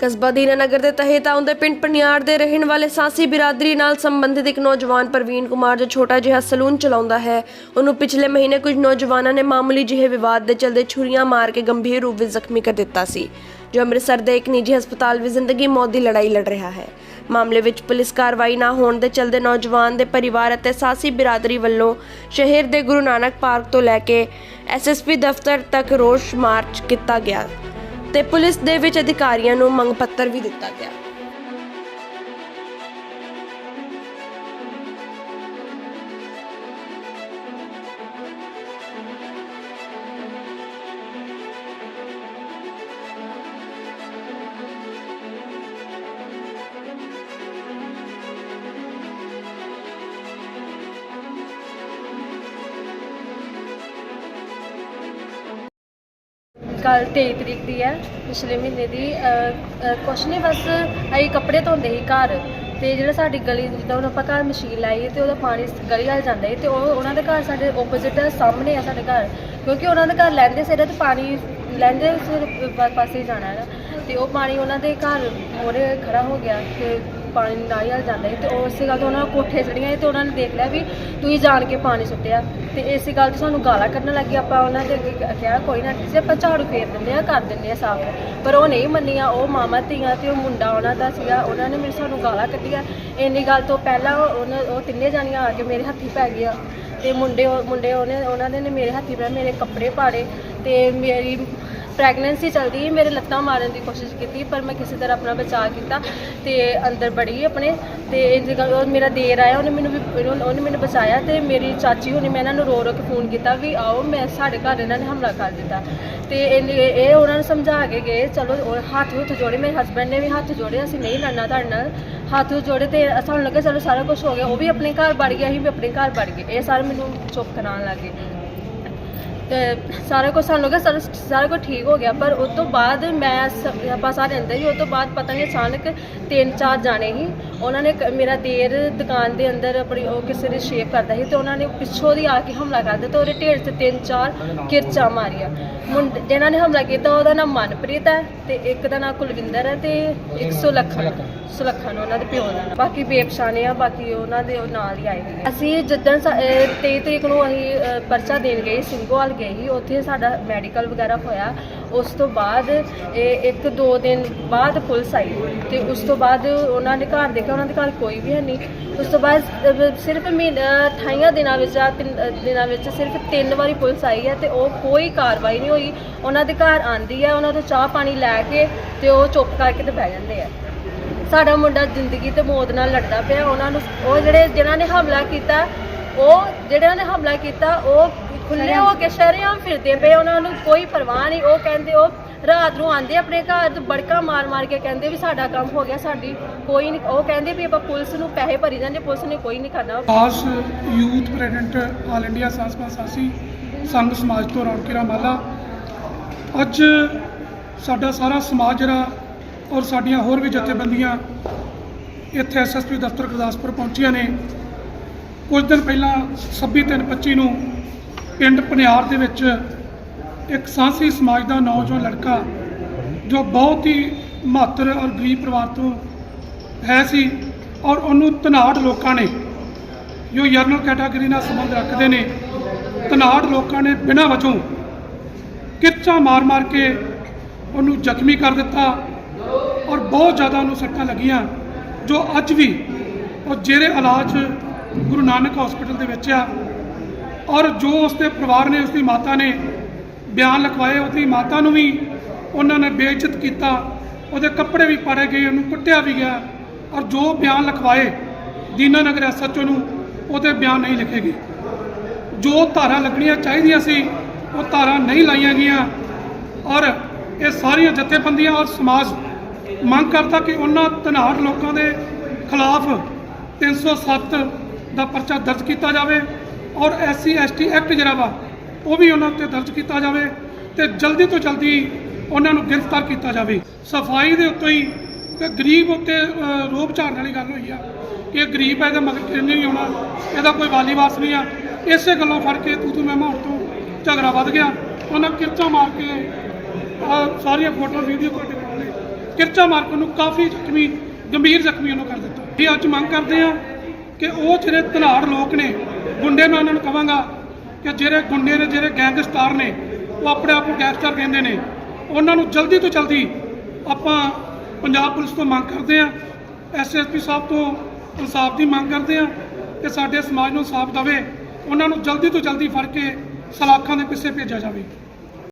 ਕਸਬਾ ਦੀਨਾਨਗਰ ਦੇ ਤਹਿਤ ਆਉਂਦੇ ਪਿੰਡ ਪਨਿਆਰ ਦੇ ਰਹਿਣ ਵਾਲੇ ਸਾਂਸੀ ਬਿਰਾਦਰੀ ਨਾਲ ਸੰਬੰਧਿਤ ਇੱਕ ਨੌਜਵਾਨ ਪ੍ਰਵੀਨ ਕੁਮਾਰ ਜੋ ਛੋਟਾ ਜਿਹਾ ਸਲੂਨ ਚਲਾਉਂਦਾ ਹੈ, ਉਹਨੂੰ ਪਿਛਲੇ ਮਹੀਨੇ ਕੁਝ ਨੌਜਵਾਨਾਂ ਨੇ ਮਾਮੂਲੀ ਜਿਹੇ ਵਿਵਾਦ ਦੇ ਚਲਦੇ ਛੁਰੀਆਂ ਮਾਰ ਕੇ ਗੰਭੀਰ ਰੂਪ ਵਿੱਚ ਜ਼ਖਮੀ ਕਰ ਦਿੱਤਾ ਸੀ, ਜੋ ਅੰਮ੍ਰਿਤਸਰ ਦੇ ਇੱਕ ਨਿੱਜੀ ਹਸਪਤਾਲ ਵਿੱਚ ਜ਼ਿੰਦਗੀ ਮੌਤ ਦੀ ਲੜਾਈ ਲੜ ਰਿਹਾ ਹੈ। ਮਾਮਲੇ ਵਿੱਚ ਪੁਲਿਸ ਕਾਰਵਾਈ ਨਾ ਹੋਣ ਦੇ ਚਲਦੇ ਨੌਜਵਾਨ ਦੇ ਪਰਿਵਾਰ ਅਤੇ ਸਾਂਸੀ ਬਿਰਾਦਰੀ ਵੱਲੋਂ ਸ਼ਹਿਰ ਦੇ ਗੁਰੂ ਨਾਨਕ ਪਾਰਕ ਤੋਂ ਲੈ ਕੇ ਐਸਐਸਪੀ ਦਫ਼ਤਰ ਤੱਕ ਰੋਸ ਮਾਰਚ ਕੀਤਾ ਗਿਆ। ਤੇ ਪੁਲਿਸ ਦੇ ਵਿੱਚ ਅਧਿਕਾਰੀਆਂ ਨੂੰ ਮੰਗ ਪੱਤਰ ਵੀ ਦਿੱਤਾ ਗਿਆ। ਕੱਲ 23 ਤਰੀਕ ਦੀ ਹੈ, ਪਿਛਲੇ ਮਹੀਨੇ ਦੀ। ਕੁਛ ਨਹੀਂ ਬਸ ਅਸੀਂ ਕੱਪੜੇ ਧੋਂਦੇ ਸੀ ਘਰ ਤੇ ਜਿਹੜਾ ਸਾਡੀ ਗਲੀ ਜਿੱਦਾਂ ਹੁਣ ਆਪਾਂ ਘਰ ਮਸ਼ੀਨ ਲਾਈ ਹੈ ਤੇ ਉਹਦਾ ਪਾਣੀ ਗਲੀ ਵੱਲ ਜਾਂਦਾ ਹੈ ਤੇ ਉਹ, ਉਹਨਾਂ ਦੇ ਘਰ ਸਾਡੇ ਆਪੋਜ਼ਿਟ ਸਾਹਮਣੇ ਆ ਸਾਡੇ ਘਰ ਕਿਉਂਕਿ ਉਹਨਾਂ ਦੇ ਘਰ ਲੈਂਦੇ ਸਿਰ ਤੇ ਪਾਣੀ, ਲੈਂਦੇ ਸਿਰ ਪਾਸੇ ਹੀ ਜਾਣਾ ਹੈ ਤੇ ਉਹ ਪਾਣੀ ਉਹਨਾਂ ਦੇ ਘਰ ਮੋਰੇ ਖੜਾ ਹੋ ਗਿਆ ਤੇ ਪਾਣੀ ਨਾਲ ਵੱਲ ਜਾਂਦਾ ਸੀ ਤੇ ਉਹ ਇਸੇ ਗੱਲ ਤੋਂ ਉਹਨਾਂ ਨੂੰ ਕੋਠੇ ਚੜੀਆਂ ਤੇ ਉਹਨਾਂ ਨੇ ਦੇਖ ਲਿਆ ਵੀ ਤੁਸੀਂ ਜਾਣ ਕੇ ਪਾਣੀ ਸੁੱਟਿਆ। ਤੇ ਇਸੇ ਗੱਲ ਤੋਂ ਸਾਨੂੰ ਗਾਲਾਂ ਕੱਢਣ ਲੱਗੀ ਆਪਾਂ ਉਹਨਾਂ ਦੇ ਅੱਗੇ ਕਿਹਾ, ਕੋਈ ਨਾ ਜੇ, ਆਪਾਂ ਝਾੜੂ ਫੇਰ ਦਿੰਦੇ ਆ ਕਰ ਦਿੰਦੇ ਆ ਸਾਫ਼। ਪਰ ਉਹ ਨਹੀਂ ਮੰਨੀਆਂ, ਉਹ ਮਾਮਾ, ਧੀਆਂ ਤੇ ਉਹ ਮੁੰਡਾ ਉਹਨਾਂ ਦਾ ਸੀਗਾ, ਉਹਨਾਂ ਨੇ ਮੇਰੇ ਸਾਨੂੰ ਗਾਲਾਂ ਕੱਢੀਆਂ। ਇੰਨੀ ਗੱਲ ਤੋਂ ਪਹਿਲਾਂ ਉਹਨਾਂ, ਉਹ ਤਿੰਨੇ ਜਾਣੀਆਂ ਆ ਕੇ ਮੇਰੇ ਹੱਥੀ ਪੈ ਗਈਆਂ। ਤੇ ਮੁੰਡੇ ਉਹ- ਮੁੰਡੇ ਉਹਨੇ, ਉਹਨਾਂ ਦੇ ਨੇ ਮੇਰੇ ਹੱਥੀ ਪੈ, ਮੇਰੇ ਕੱਪੜੇ ਪਾੜੇ ਤੇ ਮੇਰੀ ਪ੍ਰੈਗਨੈਂਸੀ ਚੱਲਦੀ ਸੀ ਮੇਰੇ ਲੱਤਾਂ ਮਾਰਨ ਦੀ ਕੋਸ਼ਿਸ਼ ਕੀਤੀ, ਪਰ ਮੈਂ ਕਿਸੇ ਤਰ੍ਹਾਂ ਆਪਣਾ ਬਚਾਅ ਕੀਤਾ ਤੇ ਅੰਦਰ ਬੜੀ ਆਪਣੇ ਤੇ ਇੰਜ ਗੱਲ ਮੇਰਾ ਦੇਰ ਆਇਆ, ਉਹਨੇ ਮੈਨੂੰ ਵੀ ਉਹਨੇ ਮੈਨੂੰ ਬਚਾਇਆ ਤੇ ਮੇਰੀ ਚਾਚੀ ਹੁਣੀ ਮੈਂ ਇਹਨਾਂ ਨੂੰ ਰੋ ਰੋ ਕੇ ਫੋਨ ਕੀਤਾ ਵੀ ਆਓ, ਮੈਂ ਸਾਡੇ ਘਰ ਇਹਨਾਂ ਨੇ ਹਮਲਾ ਕਰ ਦਿੱਤਾ। ਤੇ ਇਹ ਉਹਨਾਂ ਨੂੰ ਸਮਝਾ ਕੇ ਗਏ, ਚਲੋ ਉਹ ਹੱਥ ਹੁੱਥ ਜੋੜੇ, ਮੇਰੇ ਹਸਬੰਡ ਨੇ ਵੀ ਹੱਥ ਜੋੜੇ, ਅਸੀਂ ਨਹੀਂ ਲੜਨਾ ਤੁਹਾਡੇ ਨਾਲ। ਹੱਥ ਹੁੱਥ ਜੋੜੇ ਤੇ ਸਾਨੂੰ ਲੱਗਾ ਚਲੋ ਸਾਰਾ ਕੁਝ ਹੋ ਗਿਆ, ਉਹ ਵੀ ਆਪਣੇ ਘਰ ਵੜ ਗਿਆ, ਅਸੀਂ ਵੀ ਆਪਣੇ ਘਰ ਵੜ ਗਏ। ਇਹ ਸਾਰੇ ਮੈਨੂੰ ਚੁੱਪ ਕਰਾਉਣ ਲੱਗੇ ਤੇ ਸਾਰਾ ਕੁਝ ਸਾਨੂੰ ਲੱਗਾ ਸਾਰਾ ਸਾਰਾ ਕੁਝ ਠੀਕ ਹੋ ਗਿਆ ਪਰ ਉਸ ਤੋਂ ਬਾਅਦ ਮੈਂ ਸ- ਆਪਾਂ ਸਾਰੇ ਅੰਦਰ ਹੀ ਉਸ ਤੋਂ ਬਾਅਦ ਪਤਾ ਨਹੀਂ ਅਚਾਨਕ ਤਿੰਨ ਚਾਰ ਜਾਣੇ ਹੀ ਉਹਨਾਂ ਨੇ ਕ- ਮੇਰਾ ਦੇਰ ਦੁਕਾਨ ਦੇ ਅੰਦਰ ਆਪਣੀ ਉਹ ਕਿਸੇ ਦੀ ਸ਼ੇਪ ਕਰਦਾ ਸੀ ਤੇ ਉਹਨਾਂ ਨੇ ਪਿੱਛੋਂ ਦੀ ਆ ਕੇ ਹਮਲਾ ਕਰ ਦਿੱਤਾ ਉਹਦੇ ਢੇਰ 'ਚ ਤਿੰਨ ਚਾਰ ਕਿਰਚਾਂ ਮਾਰੀਆਂ ਮੁੰਡੇ ਜਿਹਨਾਂ ਨੇ ਹਮਲਾ ਕੀਤਾ ਉਹਦਾ ਨਾਮ ਮਨਪ੍ਰੀਤ ਹੈ ਤੇ ਇੱਕ ਦਾ ਨਾਮ ਕੁਲਵਿੰਦਰ ਹੈ ਤੇ ਇੱਕ ਸੁਲੱਖਣ ਸੁਲੱਖਣ ਉਹਨਾਂ ਦੇ ਪਿਓ ਦਾ ਨਾਮ ਬਾਕੀ ਬੇਪਛਾਣੇ ਆ ਬਾਕੀ ਉਹਨਾਂ ਦੇ ਉਹ ਨਾਲ ਹੀ ਆਏ ਹੋਏ। ਅਸੀਂ ਜਿੱਦਣ ਸਾ- 23 ਤਰੀਕ ਨੂੰ ਅਸੀਂ ਅਹ, ਪਰਚਾ ਦੇਣ ਗਏ ਸਿੰਘੋਵਾਲ ਗਈ ਉੱਥੇ ਸਾਡਾ ਮੈਡੀਕਲ ਵਗੈਰਾ ਹੋਇਆ। ਉਸ ਤੋਂ ਬਾਅਦ ਇਹ ਇੱਕ ਦੋ ਦਿਨ ਬਾਅਦ ਪੁਲਿਸ ਆਈ ਤੇ ਉਸ ਤੋਂ ਬਾਅਦ ਉਹਨਾਂ ਨੇ ਘਰ ਦੇਖਿਆ, ਉਹਨਾਂ ਦੇ ਘਰ ਕੋਈ ਵੀ ਹੈ ਨਹੀਂ। ਉਸ ਤੋਂ ਬਾਅਦ ਸਿਰਫ ਮਹੀਨਾ 28 ਦਿਨਾਂ ਵਿੱਚ ਆ ਤਿੰਨ ਦਿਨਾਂ ਵਿੱਚ ਸਿਰਫ ਤਿੰਨ ਵਾਰੀ ਪੁਲਿਸ ਆਈ ਹੈ ਤੇ ਉਹ ਕੋਈ ਕਾਰਵਾਈ ਨਹੀਂ ਹੋਈ। ਉਹਨਾਂ ਦੇ ਘਰ ਆਂਦੀ ਹੈ, ਉਹਨਾਂ ਤੋਂ ਚਾਹ ਪਾਣੀ ਲੈ ਕੇ ਤੇ ਉਹ ਚੁੱਪ ਕਰਕੇ ਤੇ ਬਹਿ ਜਾਂਦੇ ਆ। ਸਾਡਾ ਮੁੰਡਾ ਜ਼ਿੰਦਗੀ ਤੇ ਮੌਤ ਨਾਲ ਲੜਦਾ ਪਿਆ। ਉਹਨਾਂ ਨੂੰ ਉਹ ਜਿਹੜੇ ਜਿਨ੍ਹਾਂ ਨੇ ਹਮਲਾ ਕੀਤਾ, ਉਹ ਜਿਹੜਿਆਂ ਨੇ ਹਮਲਾ ਕੀਤਾ, ਉਹ ਖੁੱਲੇ ਹੋ ਕੇ ਸ਼ਰੇਆਮ ਫਿਰਦੇ ਪਏ ਉਹਨਾਂ ਨੂੰ ਕੋਈ ਪਰਵਾਹ ਨਹੀਂ। ਉਹ ਕਹਿੰਦੇ, ਉਹ ਰਾਤ ਨੂੰ ਆਂਦੇ ਆਪਣੇ ਘਰ ਤੋਂ ਬੜਕਾ ਮਾਰ ਮਾਰ ਕੇ ਕਹਿੰਦੇ ਵੀ ਸਾਡਾ ਕੰਮ ਹੋ ਗਿਆ, ਸਾਡੀ ਕੋਈ ਨਹੀਂ। ਉਹ ਕਹਿੰਦੇ ਵੀ ਆਪਾਂ ਪੁਲਿਸ ਨੂੰ ਪੈਸੇ ਭਰੀ ਜਾਂਦੇ, ਪੁਲਿਸ ਨੇ ਕੋਈ ਨਹੀਂ ਕਰਨਾ ਖਾਸ ਯੂਥ ਪ੍ਰੈਜ਼ੀਡੈਂਟ ਆਲ ਇੰਡੀਆ ਸੰਸਥਾ ਸਾਸੀ, ਸੰਘ ਸਮਾਜ ਤੋਂ ਰੌਣਕੀਰਾ ਮਾਲਾ ਅੱਜ ਸਾਡਾ ਸਾਰਾ ਸਮਾਜ ਜਿਹੜਾ ਔਰ ਸਾਡੀਆਂ ਹੋਰ ਵੀ ਜਥੇਬੰਦੀਆਂ ਇੱਥੇ ਐਸਐਸਪੀ ਦਫ਼ਤਰ ਗੁਰਦਾਸਪੁਰ ਪਹੁੰਚੀਆਂ ਨੇ। ਕੁਝ ਦਿਨ ਪਹਿਲਾਂ 26 ਤਿੰਨ 25 ਨੂੰ ਪਿੰਡ ਪਨਿਆਰ ਦੇ ਵਿੱਚ ਇੱਕ ਸਾਂਸੀ ਸਮਾਜ ਦਾ ਨੌਜਵਾਨ ਲੜਕਾ ਜੋ ਬਹੁਤ ਹੀ ਮਾਤਰ ਔਰ ਗਰੀਬ ਪਰਿਵਾਰ ਤੋਂ ਹੈ ਸੀ ਔਰ ਉਹਨੂੰ ਧਨਾੜ ਲੋਕਾਂ ਨੇ, ਜੋ ਜਰਨਲ ਕੈਟਾਗਰੀ ਨਾਲ ਸੰਬੰਧ ਰੱਖਦੇ ਨੇ ਧਨਾੜ ਲੋਕਾਂ ਨੇ ਬਿਨਾਂ ਵਜੋਂ ਕਿਰਚਾਂ ਮਾਰ-ਮਾਰ ਕੇ ਉਹਨੂੰ ਜ਼ਖਮੀ ਕਰ ਦਿੱਤਾ ਔਰ ਬਹੁਤ ਜ਼ਿਆਦਾ ਉਹਨੂੰ ਸੱਟਾਂ ਲੱਗੀਆਂ, ਜੋ ਅੱਜ ਵੀ ਉਹ ਜਿਹੜੇ ਇਲਾਜ ਗੁਰੂ ਨਾਨਕ ਹਸਪੀਟਲ ਦੇ ਵਿੱਚ ਆ। ਔਰ ਜੋ ਉਸਦੇ ਪਰਿਵਾਰ ਨੇ, ਉਸਦੀ ਮਾਤਾ ਨੇ ਬਿਆਨ ਲਿਖਵਾਏ, ਉਹਦੀ ਮਾਤਾ ਨੂੰ ਵੀ ਉਹਨਾਂ ਨੇ ਬੇਇੱਜ਼ਤ ਕੀਤਾ, ਉਹਦੇ ਕੱਪੜੇ ਵੀ ਪਾੜੇ ਗਏ, ਉਹਨੂੰ ਕੁੱਟਿਆ ਵੀ ਗਿਆ, ਔਰ ਜੋ ਬਿਆਨ ਲਿਖਵਾਏ ਦੀਨਾਨਗਰ ਐਸਐਚਓ ਨੂੰ, ਉਹਦੇ ਬਿਆਨ ਨਹੀਂ ਲਿਖੇ ਗਏ। ਜੋ ਧਾਰਾ ਲੱਗਣੀਆਂ ਚਾਹੀਦੀਆਂ ਸੀ, ਉਹ ਧਾਰਾ ਨਹੀਂ ਲਾਈਆਂ ਗਈਆਂ, ਔਰ ਇਹ ਸਾਰੀਆਂ ਜਥੇਬੰਦੀਆਂ ਔਰ ਸਮਾਜ ਮੰਗ ਕਰਦਾ ਕਿ ਉਹਨਾਂ ਧਨਾੜ ਲੋਕਾਂ ਦੇ ਖਿਲਾਫ 307 ਦਾ ਪਰਚਾ ਦਰਜ ਕੀਤਾ ਜਾਵੇ। ਔਰ ਐਸਸੀ ਐਸਟੀ ਐਕਟ ਜਿਹੜਾ ਵਾ ਉਹ ਵੀ ਉਹਨਾਂ ਉੱਤੇ ਦਰਜ ਕੀਤਾ ਜਾਵੇ ਤੇ ਜਲਦੀ ਤੋਂ ਜਲਦੀ ਉਹਨਾਂ ਨੂੰ ਗ੍ਰਿਫਤਾਰ ਕੀਤਾ ਜਾਵੇ। ਸਫ਼ਾਈ ਦੇ ਉੱਤੇ ਹੀ ਕਿ ਗਰੀਬ ਉੱਤੇ ਅ, ਰੋਬ ਝਾੜਨ ਵਾਲੀ ਗੱਲ ਹੋਈ ਆ ਕਿ ਗਰੀਬ ਹੈ ਇਹਦਾ ਮਗਰ ਕਿੰਨੇ ਨਹੀਂ ਆਉਣਾ ਇਹਦਾ ਕੋਈ ਵਾਲੀ ਵਾਸ ਨਹੀਂ ਆ। ਇਸੇ ਗੱਲੋਂ ਫੜ ਕੇ ਤੂੰ ਤੂੰ ਮੈਂ ਮੈਂ ਤੋਂ ਝਗੜਾ ਵੱਧ ਗਿਆ। ਉਹਨਾਂ ਕਿਰਚਾ ਮਾਰ ਕੇ ਸਾਰੀਆਂ ਫੋਟੋ ਵੀਡੀਓ ਕੱਢ ਕੇ ਕਿਰਚਾ ਮਾਰ ਕੇ ਉਹਨੂੰ ਕਾਫੀ ਜ਼ਖਮੀ ਗੰਭੀਰ ਜ਼ਖਮੀ ਉਹਨੂੰ ਕਰ ਦਿੱਤਾ। ਇਹ ਅੱਜ ਮੰਗ ਕਰਦੇ ਆ ਕਿ ਉਹ ਜਿਹੜੇ ਧਨਾੜ ਲੋਕ ਨੇ, ਗੁੰਡੇ ਮੈਂ ਉਹਨਾਂ ਨੂੰ ਕਹਾਂਗਾ ਕਿ ਜਿਹੜੇ ਗੁੰਡੇ ਨੇ, ਜਿਹੜੇ ਗੈਂਗਸਟਰ ਨੇ, ਉਹ ਆਪਣੇ ਆਪ ਨੂੰ ਗੈਂਗਸਟਰ ਕਹਿੰਦੇ ਨੇ। ਉਹਨਾਂ ਨੂੰ ਜਲਦੀ ਤੋਂ ਜਲਦੀ ਆਪਾਂ ਪੰਜਾਬ ਪੁਲਿਸ ਤੋਂ ਮੰਗ ਕਰਦੇ ਆ ਐਸਐਸਪੀ ਸਾਹਿਬ ਤੋਂ ਇਨਸਾਫ ਦੀ ਮੰਗ ਕਰਦੇ ਆ ਕਿ ਸਾਡੇ ਸਮਾਜ ਨੂੰ ਇਨਸਾਫ ਦੇਵੇ। ਉਹਨਾਂ ਨੂੰ ਜਲਦੀ ਤੋਂ ਜਲਦੀ ਫੜ ਕੇ ਸਲਾਖਾਂ ਦੇ ਪਿੱਛੇ ਭੇਜਿਆ ਜਾਵੇ।